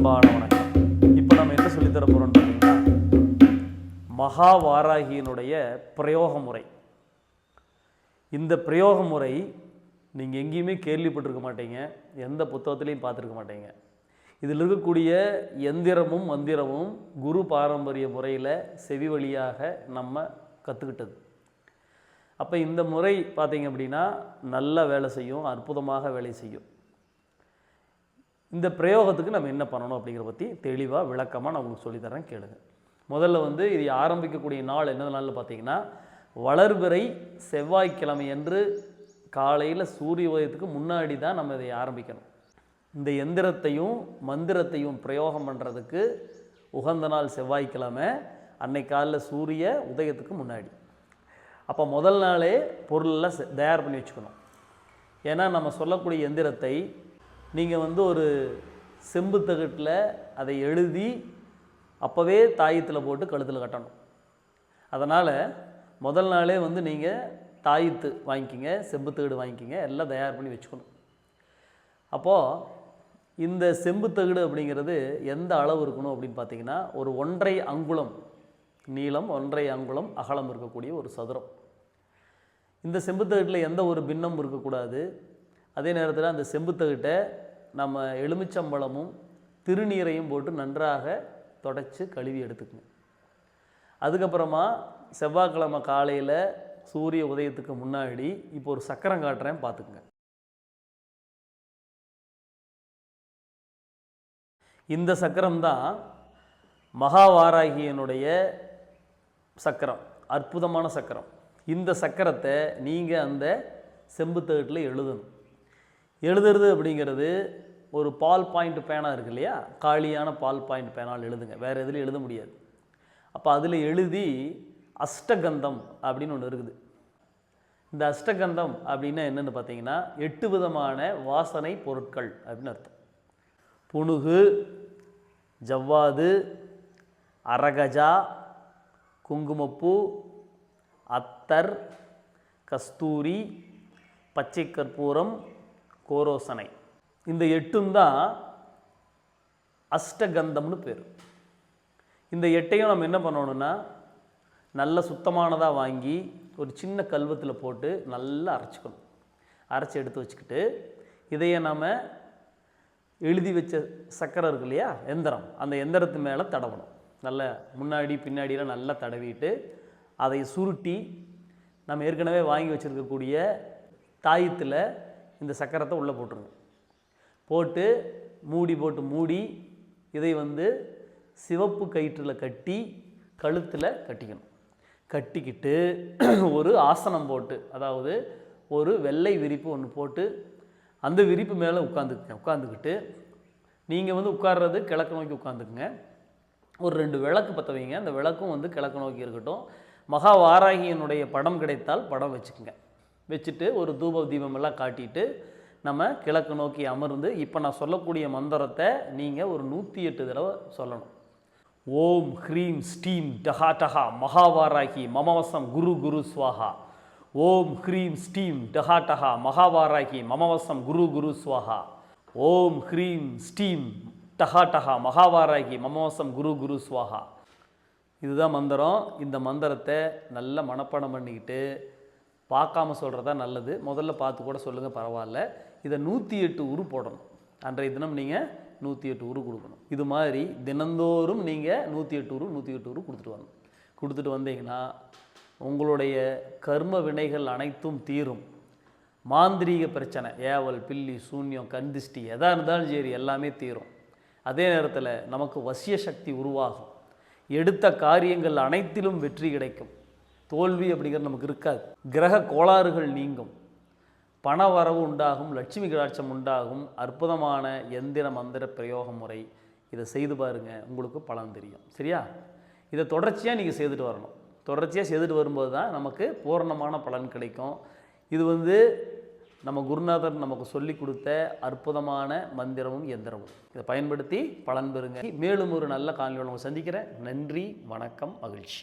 அன்பான வணக்கம். இப்போ நம்ம என்ன சொல்லித்தர போகிறோம் பார்த்தீங்கன்னா மகா வாராகியினுடைய பிரயோக முறை. இந்த பிரயோக முறை நீங்கள் எங்கேயுமே கேள்விப்பட்டிருக்க மாட்டீங்க. எந்த புத்தகத்துலேயும் பார்த்துருக்க மாட்டீங்க. இதில் இருக்கக்கூடிய எந்திரமும் மந்திரமும் குரு பாரம்பரிய முறையில் செவி வழியாக நம்ம கற்றுக்கிட்டது அப்போ இந்த முறை பார்த்தீங்க அப்படின்னா நல்ல வேலை செய்யும் அற்புதமாக வேலை செய்யும். இந்த பிரயோகத்துக்கு நம்ம என்ன பண்ணணும் அப்படிங்கிற பற்றி தெளிவாக விளக்கமாக நான் உங்களுக்கு சொல்லித்தரேன் கேளுங்க. முதல்ல வந்து இது ஆரம்பிக்கக்கூடிய நாள் என்ன நாளில் பார்த்தீங்கன்னா வளர்பிறை செவ்வாய்க்கிழமை என்று காலையில் சூரிய உதயத்துக்கு முன்னாடி தான் நம்ம இதை ஆரம்பிக்கணும். இந்த எந்திரத்தையும் மந்திரத்தையும் பிரயோகம் பண்ணுறதுக்கு உகந்த நாள் செவ்வாய்க்கிழமை அன்னை காலையில் சூரிய உதயத்துக்கு முன்னாடி. அப்போ முதல் நாளே பொருளெல்லாம் தயார் பண்ணி வச்சுக்கணும். ஏன்னா நம்ம சொல்லக்கூடிய எந்திரத்தை நீங்கள் வந்து ஒரு செம்பு தகட்டில் அதை எழுதி அப்போவே தாயத்தில் போட்டு கழுத்தில் கட்டணும். அதனால் முதல் நாளே வந்து நீங்கள் தாயத்து வாங்கிக்கிங்க செம்பு தகடு வாங்கிக்கிங்க எல்லாம் தயார் பண்ணி வச்சுக்கணும். அப்போது இந்த செம்பு தகடு அப்படிங்கிறது எந்த அளவு இருக்கணும் அப்படின்னு பார்த்தீங்கன்னா ஒரு ஒன்றரை அங்குலம் நீளம் ஒன்றரை அங்குலம் அகலம் இருக்கக்கூடிய ஒரு சதுரம். இந்த செம்புத்தகட்டில் எந்த ஒரு பின்னம் இருக்கக்கூடாது? அதே நேரத்தில் அந்த செம்புத்தகிட்ட நம்ம எலுமிச்சம்பழமும் திருநீரையும் போட்டு நன்றாக தொடச்சி கழுவி எடுத்துக்கணும். அதுக்கப்புறமா செவ்வாய்க்கிழமை காலையில் சூரிய உதயத்துக்கு முன்னாடி இப்போ ஒரு சக்கரம் காட்டுறேன் பார்த்துக்குங்க இந்த சக்கரம் தான் மகாவாராகியனுடைய சக்கரம் அற்புதமான சக்கரம். இந்த சக்கரத்தை நீங்கள் அந்த செம்புத்தகட்டில் எழுதணும். எழுதுறது அப்படிங்கிறது ஒரு பால் பாயிண்ட் பேனா இருக்கு இல்லையா? காலியான பால் பாயிண்ட் பேனால் எழுதுங்க. வேறு எதுலையும் எழுத முடியாது. அப்போ அதில் எழுதி அஷ்டகந்தம் அப்படின்னு ஒன்று இருக்குது. இந்த அஷ்டகந்தம் அப்படின்னா என்னென்னு பார்த்தீங்கன்னா எட்டு விதமான வாசனை பொருட்கள் அப்படின்னு அர்த்தம். புனுகு ஜவ்வாது அரகஜா குங்குமப்பூ அத்தர் கஸ்தூரி பச்சை கற்பூரம் கோரோசனை. இந்த எட்டும் தான் அஷ்டகந்தம்னு பேர். இந்த எட்டையும் நம்ம என்ன பண்ணணும்னா நல்ல சுத்தமானதாக வாங்கி ஒரு சின்ன கல்வத்தில் போட்டு நல்லா அரைச்சிக்கணும். அரைச்சி எடுத்து வச்சுக்கிட்டு இதையை நாம் எழுதி வச்ச சக்கரை இருக்கு இல்லையா எந்திரம். அந்த எந்திரத்து மேலே தடவணும். நல்ல முன்னாடி பின்னாடியெலாம் நல்லா தடவிட்டு அதை சுருட்டி நம்ம ஏற்கனவே வாங்கி வச்சுருக்கக்கூடிய தாயத்தில் இந்த சக்கரத்தை உள்ளே போட்டுருங்க. போட்டு மூடி போட்டு மூடி இதை வந்து சிவப்பு கயிற்றில் கட்டி கழுத்தில் கட்டிக்கணும். கட்டிக்கிட்டு ஒரு ஆசனம் போட்டு அதாவது ஒரு வெள்ளை விரிப்பு ஒன்று போட்டு அந்த விரிப்பு மேலே உட்காந்துக்குங்க. உட்காந்துக்கிட்டு நீங்கள் வந்து உட்கார்றது கிழக்கு நோக்கி உட்காந்துக்குங்க. ஒரு ரெண்டு விளக்கு பற்ற வைங்க. அந்த விளக்கும் வந்து கிழக்கு நோக்கி இருக்கட்டும். மகா வாராகியனுடைய படம் கிடைத்தால் படம் வச்சுக்கோங்க. வச்சுட்டு ஒரு தூப தீபம் எல்லாம் காட்டிட்டு நம்ம கிழக்கு நோக்கி அமர்ந்து இப்போ நான் சொல்லக்கூடிய மந்திரத்தை நீங்கள் ஒரு நூற்றி எட்டு தடவை சொல்லணும். ஓம் ஹ்ரீம் ஸ்டீம் டஹா டஹா மகாவாராகி மமவசம் குரு குரு ஸ்வாஹா. ஓம் ஹ்ரீம் ஸ்டீம் டஹா டஹா மகாவாராகி மமவசம் குரு குரு ஸ்வாஹா. ஓம் ஹ்ரீம் ஸ்டீம் டஹா டஹா மகாவாராகி மமவசம் குரு குரு ஸ்வாஹா. இதுதான் மந்திரம். இந்த மந்திரத்தை நல்லா மனப்பாடம் பண்ணிக்கிட்டு பார்க்காம சொல்கிறதா நல்லது. முதல்ல பார்த்து கூட சொல்லுங்கள் பரவாயில்ல. இதை நூற்றி எட்டு உரு போடணும். அன்றைய தினம் நீங்கள் நூற்றி எட்டு உரு கொடுக்கணும். இது மாதிரி தினந்தோறும் நீங்கள் நூற்றி எட்டு உரு நூற்றி எட்டு உரு கொடுத்துட்டு வரணும். கொடுத்துட்டு வந்தீங்கன்னா உங்களுடைய கர்ம வினைகள் அனைத்தும் தீரும். மாந்திரீக பிரச்சனை ஏவல் பில்லி சூன்யம் கந்திஷ்டி எதாக இருந்தாலும் சரி எல்லாமே தீரும். அதே நேரத்தில் நமக்கு வசிய சக்தி உருவாகும். எடுத்த காரியங்கள் அனைத்திலும் வெற்றி கிடைக்கும். தோல்வி அப்படிங்கிறது நமக்கு இருக்காது. கிரக கோளாறுகள் நீங்கும். பண வரவு உண்டாகும் லட்சுமி கடாட்சம் உண்டாகும் அற்புதமான எந்திர மந்திர பிரயோக முறை இதை செய்து பாருங்கள் உங்களுக்கு பலன் தெரியும். சரியா? இதை தொடர்ச்சியாக நீங்கள் செய்துட்டு வரணும். தொடர்ச்சியாக செய்துட்டு வரும்போது தான் நமக்கு பூரணமான பலன் கிடைக்கும். இது வந்து நம்ம குருநாதர் நமக்கு சொல்லி கொடுத்த அற்புதமான மந்திரமும் எந்திரமும். இதை பயன்படுத்தி பலன் பெறுங்க. மேலும் ஒரு நல்ல காணொலியோட உங்களை சந்திக்கிறேன். நன்றி வணக்கம் மகிழ்ச்சி.